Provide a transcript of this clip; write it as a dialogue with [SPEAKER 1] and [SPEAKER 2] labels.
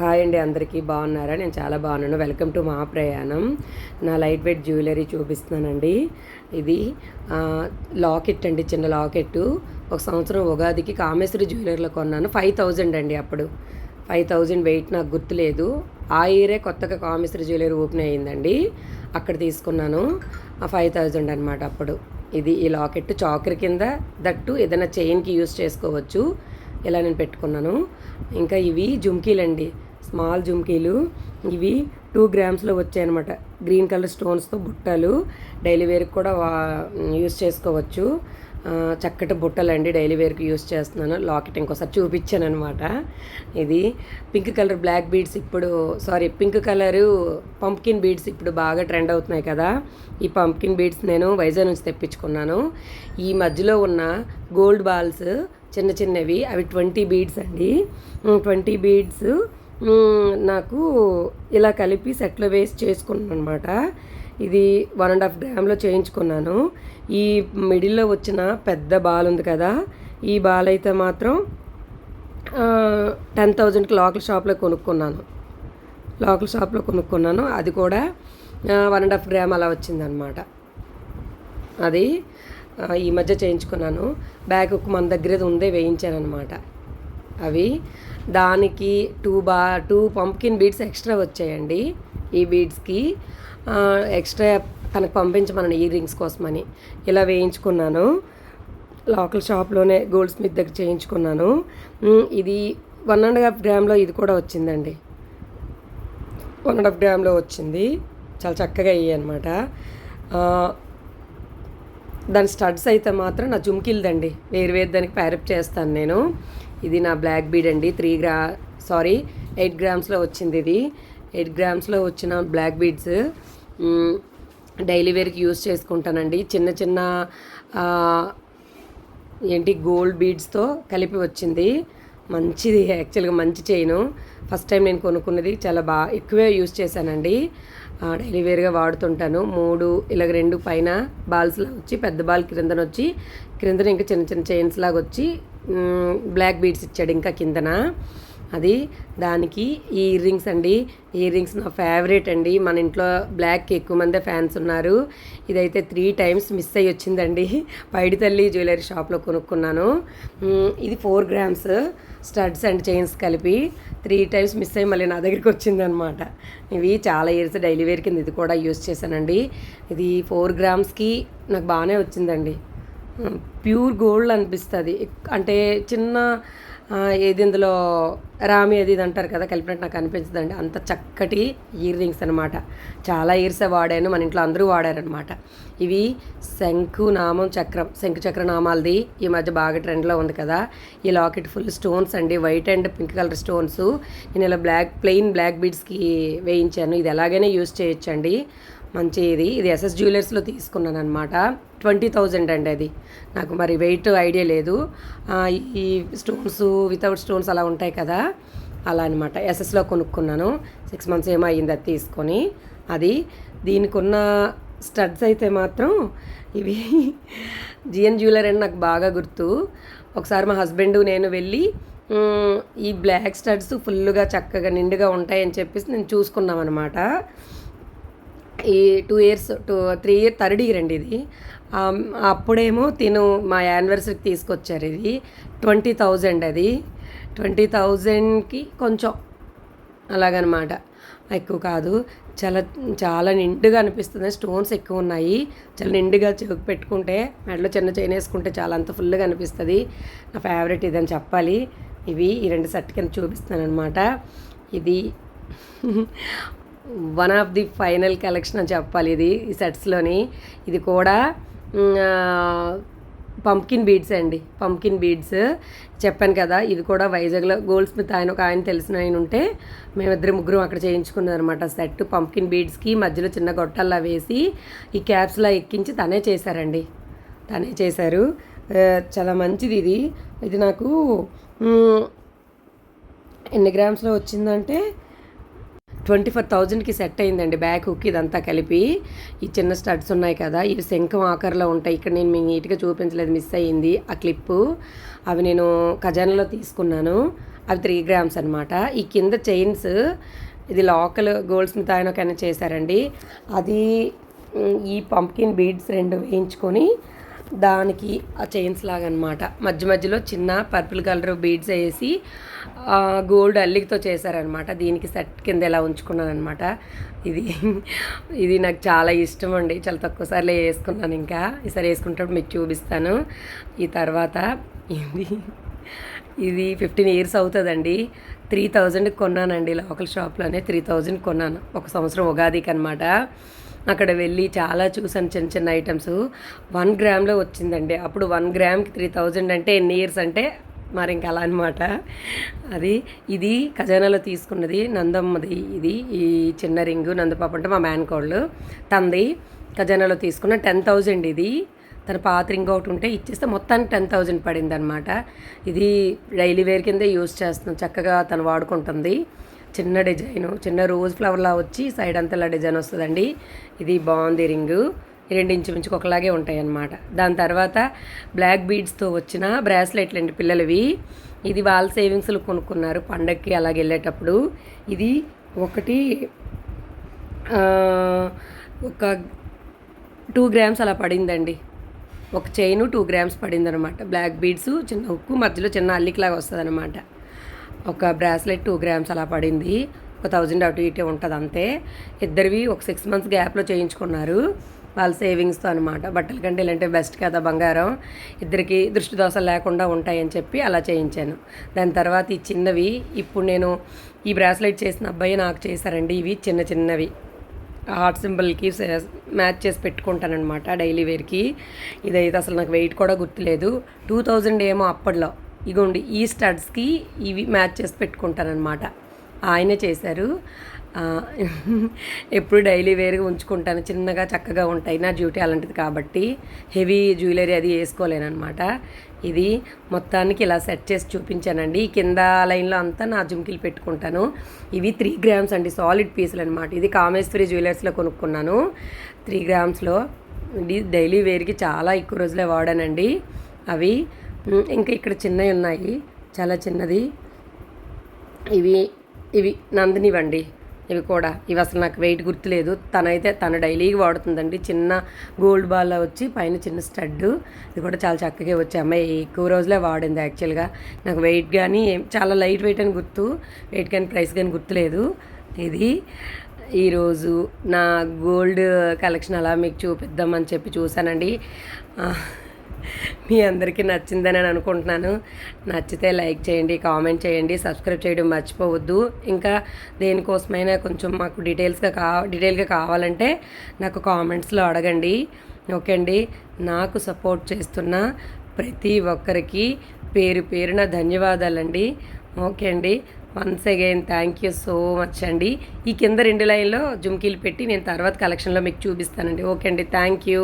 [SPEAKER 1] Hi అండి అందరికీ. బాగున్నారా? నేను చాలా బాగున్నాను. వెల్కమ్ టు మా ప్రయాణం. నా లైట్ వెయిట్ జ్యువెలరీ చూపిస్తున్నానండి. ఇది లాకెట్ అండి చిన్న లాకెట్. ఒక సంవత్సరం ఉగాదికి కామేశ్వరి జ్యువెలరీలో కొన్నాను. ఫైవ్ థౌజండ్ అండి అప్పుడు. ఫైవ్ థౌజండ్ వెయిట్ నాకు గుర్తులేదు. ఆ ఇయరే కొత్తగా కామేశ్వరి జ్యువెలరీ ఓపెన్ అయ్యిందండి. అక్కడ తీసుకున్నాను. ఫైవ్ థౌజండ్ అనమాట అప్పుడు. ఇది ఈ లాకెట్ చాకర్ కింద దట్టు ఏదైనా చైన్కి యూస్ చేసుకోవచ్చు. ఇలా నేను పెట్టుకున్నాను. ఇంకా ఇవి జుమ్కీలండి. స్మాల్ జుమ్కీలు. ఇవి టూ గ్రామ్స్లో వచ్చాయన్నమాట. గ్రీన్ కలర్ స్టోన్స్తో బుట్టలు. డైలీ వేర్కి కూడా యూస్ చేసుకోవచ్చు. చక్కటి బుట్టలు అండి డైలీ వేర్కి యూస్ చేస్తున్నాను. లాకెట్ ఇంకోసారి చూపించాను అనమాట ఇది పింక్ కలర్ బ్లాక్ బీడ్స్ ఇప్పుడు sorry pink colour pumpkin beads ఇప్పుడు బాగా ట్రెండ్ అవుతున్నాయి కదా. ఈ పంప్కిన్ బీడ్స్ నేను వైజాగ్ నుంచి తెప్పించుకున్నాను. ఈ మధ్యలో ఉన్న గోల్డ్ బాల్స్ చిన్న చిన్నవి అవి ట్వంటీ బీడ్స్ అండి. ట్వంటీ బీడ్స్ నాకు ఇలా కలిపి సెట్లో వేసి చేసుకున్నాను అనమాట ఇది వన్ అండ్ హాఫ్ గ్రామ్లో చేయించుకున్నాను. ఈ మిడిల్లో వచ్చిన పెద్ద బాల్ ఉంది కదా ఈ బాల్ అయితే మాత్రం టెన్ థౌజండ్కి లోకల్ షాప్లో కొనుక్కున్నాను. లోకల్ షాప్లో కొనుక్కున్నాను. అది కూడా వన్ అండ్ హాఫ్ గ్రామ్ అలా వచ్చిందనమాట అది ఈ మధ్య చేయించుకున్నాను. బ్యాగ్ మన దగ్గర ఉందే వేయించాను అనమాట అవి. దానికి టూ బా టూ పంప్కిన్ బీడ్స్ ఎక్స్ట్రా వచ్చాయండి ఈ బీడ్స్కి ఎక్స్ట్రా తనకు పంపించమన్నాను ఇయర్ రింగ్స్ కోసమని. ఇలా వేయించుకున్నాను. లోకల్ షాప్లోనే గోల్డ్ స్మిత్ దగ్గర చేయించుకున్నాను. ఇది వన్ అండ్ హాఫ్ గ్రామ్లో ఇది కూడా వచ్చిందండి. వన్ అండ్ హాఫ్ గ్రామ్లో వచ్చింది. చాలా చక్కగా అయ్యాయి అనమాట దాని స్టడ్స్ అయితే మాత్రం నా జుమ్కిల్దండి. వేరు వేరు దానికి ప్యారప్ చేస్తాను నేను. ఇది నా బ్లాక్ బీడ్ అండి. త్రీ గ్రా సారీ ఎయిట్ గ్రామ్స్లో వచ్చింది ఇది. ఎయిట్ గ్రామ్స్లో వచ్చిన బ్లాక్ బీడ్స్ డైలీ వేర్కి యూస్ చేసుకుంటానండి. చిన్న చిన్న ఏంటి గోల్డ్ బీడ్స్తో కలిపి వచ్చింది. మంచిది యాక్చువల్గా మంచి చైను. ఫస్ట్ టైం నేను కొనుక్కున్నది చాలా బాగా ఎక్కువే యూస్ చేశానండి. డైలీ వేర్గా వాడుతుంటాను. మూడు ఇలాగ రెండు పైన బాల్స్లా వచ్చి పెద్ద బాల్ క్రిందన వచ్చి క్రిందన ఇంకా చిన్న చిన్న చైన్స్ లాగా వచ్చి బ్లాక్ బీడ్స్ ఇచ్చాడు ఇంకా కిందన. అది దానికి ఈ ఇయర్ రింగ్స్ అండి. ఇయర్ రింగ్స్ నా ఫేవరెట్ అండి. మన ఇంట్లో బ్లాక్ ఎక్కువ మందే ఫ్యాన్స్ ఉన్నారు. ఇదైతే త్రీ టైమ్స్ మిస్ అయ్యి వచ్చిందండి. పైడి తల్లి జ్యువెలరీ షాప్లో కొనుక్కున్నాను. ఇది four grams studs and chains కలిపి త్రీ టైమ్స్ మిస్ అయ్యి మళ్ళీ నా దగ్గరికి వచ్చిందనమాట. ఇవి చాలా ఇయర్స్ డైలీ వేర్ కింద ఇది కూడా యూస్ చేశానండి. ఇది ఫోర్ గ్రామ్స్కి నాకు బాగానే వచ్చిందండి. ప్యూర్ గోల్డ్ అనిపిస్తుంది. అంటే చిన్న ఏది ఇందులో రామి అది ఇది అంటారు కదా కలిపినట్టు నాకు అనిపించదండి. అంత చక్కటి ఇయర్ రింగ్స్ అనమాట చాలా ఇయర్సే వాడాను మన ఇంట్లో అందరూ వాడారనమాట ఇవి శంకు నామం చక్రం శంకు చక్ర నామాలది ఈ మధ్య బాగా ట్రెండ్లో ఉంది కదా. ఈ లాకెట్ ఫుల్ స్టోన్స్ అండి white and pink colour stones. నేను ఇలా బ్లాక్ ప్లెయిన్ బ్లాక్ బీడ్స్కి వేయించాను. ఇది ఎలాగైనా యూస్ చేయొచ్చండి. మంచి ఇది. ఇది ఎస్ఎస్ జ్యువెలర్స్లో తీసుకున్నాను అనమాట ట్వంటీ థౌజండ్ అండి అది. నాకు మరి వెయిట్ ఐడియా లేదు. ఈ స్టోన్స్ వితౌట్ స్టోన్స్ అలా ఉంటాయి కదా. అలా అనమాట ఎస్ఎస్లో కొనుక్కున్నాను. సిక్స్ మంత్స్ ఏమో అయ్యింది అది తీసుకొని. అది దీనికి ఉన్న స్టడ్స్ అయితే మాత్రం ఇవి జిఎన్ జ్యువెలర్ అని నాకు బాగా గుర్తు. ఒకసారి మా హస్బెండ్ నేను వెళ్ళి ఈ బ్లాక్ స్టడ్స్ ఫుల్గా చక్కగా నిండుగా ఉంటాయని చెప్పేసి నేను చూసుకున్నాం అనమాట ఈ two years two three year third year అండి ఇది. అప్పుడేమో తిను మా యానివర్సరీకి తీసుకొచ్చారు ఇది. ట్వంటీ థౌజండ్ అది. ట్వంటీ థౌజండ్కి కొంచెం అలాగనమాట. ఎక్కువ కాదు. చాలా చాలా నిండుగా అనిపిస్తుంది. స్టోన్స్ ఎక్కువ ఉన్నాయి. చాలా నిండుగా చెవికి పెట్టుకుంటే మెడలో చిన్న చైన్ వేసుకుంటే చాలా అంత ఫుల్గా అనిపిస్తుంది. నా ఫేవరెట్ ఇదని చెప్పాలి. ఇవి ఈ రెండు సెట్ కింద చూపిస్తాను అనమాట ఇది one of the final collection అని చెప్పాలి ఇది ఈ సెట్స్లోని ఇది కూడా పంప్కిన్ బీడ్స్ అండి. పంప్కిన్ బీడ్స్ చెప్పాను కదా ఇది కూడా వైజాగ్లో గోల్డ్ స్మిత్ ఆయన ఒక ఆయన తెలిసిన ఆయన ఉంటే మేమిద్దరు ముగ్గురం అక్కడ చేయించుకున్నాం అనమాట సెట్ పంప్కిన్ బీడ్స్కి మధ్యలో చిన్న గొట్టల్లా వేసి ఈ క్యాప్స్లా ఎక్కించి తనే చేశారండి. తనే చేశారు. చాలా మంచిది ఇది. ఇది నాకు ఎన్ని గ్రామ్స్లో వచ్చిందంటే ట్వంటీ ఫోర్ థౌజండ్కి సెట్ అయిందండి బ్యాక్ హుక్ ఇదంతా కలిపి. ఈ చిన్న స్టడ్స్ ఉన్నాయి కదా ఇవి శంఖం ఆకర్లో ఉంటాయి. ఇక్కడ నేను మీకు నీట్గా చూపించలేదు మిస్ అయ్యింది ఆ క్లిప్పు. అవి నేను ఖజానాలో తీసుకున్నాను. అవి త్రీ గ్రామ్స్ అనమాట ఈ కింద చైన్స్ ఇది లోకల్ గోల్డ్ స్మిత్ ఆయన చేశారండి. అది ఈ పంప్కిన్ బీడ్స్ రెండు వేయించుకొని దానికి ఆ చైన్స్ లాగా అనమాట మధ్య మధ్యలో చిన్న పర్పుల్ కలర్ బీడ్స్ వేసి గోల్డ్ అల్లికతో చేశారనమాట. దీనికి సెట్ కింద ఎలా ఉంచుకున్నాను అనమాట ఇది ఇది నాకు చాలా ఇష్టం అండి. చాలా తక్కువసార్లు వేసుకున్నాను ఇంకా. ఈసారి వేసుకుంటాడు మీకు చూపిస్తాను. ఈ తర్వాత ఇది ఇది ఫిఫ్టీన్ ఇయర్స్ అవుతుందండి. త్రీ థౌజండ్కి కొన్నానండి లోకల్ షాప్లోనే త్రీ థౌజండ్ కొన్నాను. ఒక సంవత్సరం ఉగాదికి అనమాట అక్కడ వెళ్ళి చాలా చూసాను చిన్న చిన్న ఐటమ్స్ వన్ గ్రామ్లో వచ్చిందండి. అప్పుడు వన్ గ్రామ్కి త్రీ థౌజండ్ అంటే ఎన్ని ఇయర్స్ అంటే మరి ఇంకా అలా అనమాట అది ఇది ఖజానాలో తీసుకున్నది నందమ్మది. ఇది ఈ చిన్న రింగు నందపాప అంటే మా మేనకోళ్ళు తంది ఖజానాలో తీసుకున్న టెన్ థౌజండ్ ఇది. తన పాత రింగ్ ఒకటి ఉంటే ఇచ్చేస్తే మొత్తానికి టెన్ థౌజండ్ పడింది అనమాట ఇది డైలీ వేర్ కిందే యూస్ చేస్తున్నాం. చక్కగా తను వాడుకుంటుంది. చిన్న డిజైన్ చిన్న రోజ్ ఫ్లవర్లా వచ్చి సైడ్ అంతా ఇలా డిజైన్ వస్తుందండి. ఇది బాగుంది రింగు. రెండు ఇంచుమించుకు ఒకలాగే ఉంటాయి అన్నమాట దాని తర్వాత బ్లాక్ బీడ్స్తో వచ్చిన బ్రాస్లెట్లు అండి పిల్లలవి. ఇది వాళ్ళ సేవింగ్స్లో కొనుక్కున్నారు పండగకి అలాగ వెళ్ళేటప్పుడు. ఇది ఒకటి ఒక టూ గ్రామ్స్ అలా పడిందండి. ఒక చైను టూ గ్రామ్స్ పడింది అనమాట బ్లాక్ బీడ్స్ చిన్న ఉక్కు మధ్యలో చిన్న అల్లికలాగా వస్తుంది అనమాట ఒక బ్రాస్లెట్ టూ గ్రామ్స్ అలా పడింది. ఒక థౌజండ్ అటు ఇటు ఉంటుంది అంతే. ఇద్దరివి ఒక సిక్స్ మంత్స్ గ్యాప్లో చేయించుకున్నారు. వాళ్ళ సేవింగ్స్తో అనమాట బట్టల కంటే ఇలాంటి బెస్ట్ కదా బంగారం. ఇద్దరికి దృష్టి దోషాలు లేకుండా ఉంటాయని చెప్పి అలా చేయించాను. దాని తర్వాత ఈ చిన్నవి ఇప్పుడు నేను ఈ బ్రాస్లెట్ చేసిన అబ్బాయి నాకు చేశారండి. ఇవి చిన్న చిన్నవి. హార్ట్ సింబల్కి మ్యాచ్ చేసి పెట్టుకుంటానమాట డైలీ వేర్కి. ఇదైతే అసలు నాకు వెయిట్ కూడా గుర్తులేదు. టూ థౌజండ్ ఏమో అప్పట్లో. ఇగోండి ఈ స్టడ్స్కి ఇవి మ్యాచ్ చేసి పెట్టుకుంటానమాట ఆయనే చేశారు. ఎప్పుడు డైలీ వేర్గా ఉంచుకుంటాను చిన్నగా చక్కగా ఉంటాయి నా డ్యూటీ అలాంటిది కాబట్టి హెవీ జ్యువెలరీ అది వేసుకోలేనమాట ఇది మొత్తానికి ఇలా సెట్ చేసి చూపించానండి. ఈ కింద లైన్లో అంతా నా జుమ్కిలు పెట్టుకుంటాను. ఇవి త్రీ గ్రామ్స్ అండి సాలిడ్ పీసులు అనమాట ఇది కామేశ్వరి జ్యువెలర్స్లో కొనుక్కున్నాను. త్రీ గ్రామ్స్లో. ఇది డైలీ వేర్కి చాలా ఎక్కువ రోజులే వాడానండి. అవి ఇంకా ఇక్కడ చిన్నవి ఉన్నాయి. చాలా చిన్నది. ఇవి ఇవి నందినివండి. ఇవి కూడా. ఇవి అసలు నాకు వెయిట్ గుర్తులేదు. తనైతే తను డైలీగా వాడుతుందండి. చిన్న గోల్డ్ బాల్ వచ్చి పైన చిన్న స్టడ్ ఇది కూడా చాలా చక్కగా వచ్చాయి అమ్మాయి ఎక్కువ రోజులే వాడింది యాక్చువల్గా. నాకు వెయిట్ కానీ చాలా లైట్ వెయిట్ అని గుర్తు. వెయిట్ కానీ ప్రైస్ కానీ గుర్తులేదు. ఇది ఈరోజు నా గోల్డ్ కలెక్షన్ అలా మీకు చూపిద్దామని చెప్పి చూశానండి. మీ అందరికీ నచ్చిందని నేను అనుకుంటున్నాను. నచ్చితే లైక్ చేయండి కామెంట్ చేయండి సబ్స్క్రైబ్ చేయడం మర్చిపోవద్దు. ఇంకా దేనికోసమైనా కొంచెం మాకు డీటెయిల్స్గా కా డీటెయిల్గా కావాలంటే నాకు కామెంట్స్లో అడగండి. ఓకే అండి నాకు సపోర్ట్ చేస్తున్న ప్రతి ఒక్కరికి పేరు పేరున ధన్యవాదాలండి. ఓకే అండి once again thank you so much అండి. ఈ కింద రెండు లైన్లో జుమ్కీలు పెట్టి నేను తర్వాత కలెక్షన్లో మీకు చూపిస్తానండి. ఓకే అండి థ్యాంక్ యూ.